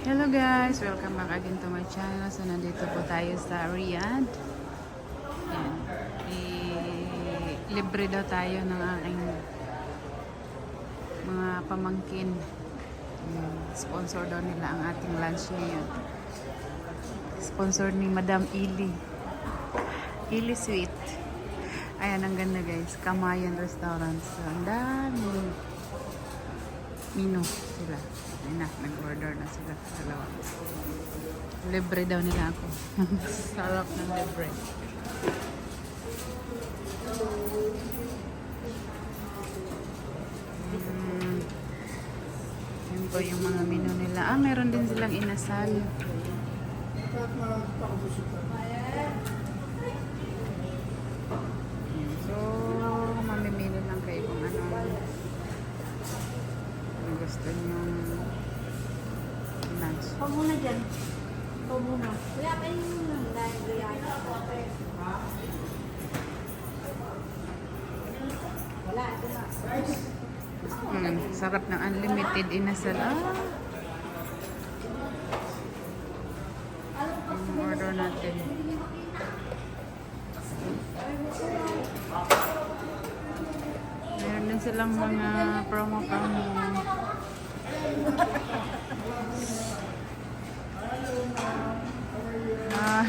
Hello guys! Welcome back again to my channel. So, nandito po tayo sa Riyadh. Yan. I- libre daw tayo ng aking mga pamangkin. Sponsor daw nila ang ating lunch ngayon. Sponsor ni Madam Ili. Ili Sweet. Ayan, ang ganda guys. Kamayan Restaurant. So, ang dami menu sila. Ayun na, nag-order na sila. Dalawa. Libre daw nila ako. Sarap ng libre. Mm. Yun po yung mga menu nila. Ah, meron din silang inasal. So, gusto nyo lunch. Huwag muna dyan. Huwag muna. Wala pa yung Wala, ito na. Mm, sarap ng unlimited inasal. Ah. Yung order natin. Meron din silang mga promo-promo.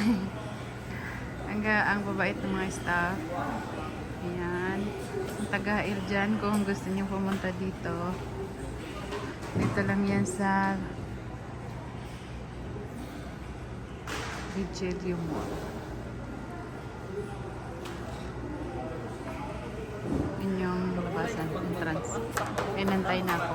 Ang, ang babait ng mga staff. Ayan. Ang taga-air dyan kung gusto niyo pumunta dito. Dito lang yan sa Vigilio Mall. Yun yung labasan, entrance. May nantay na ako.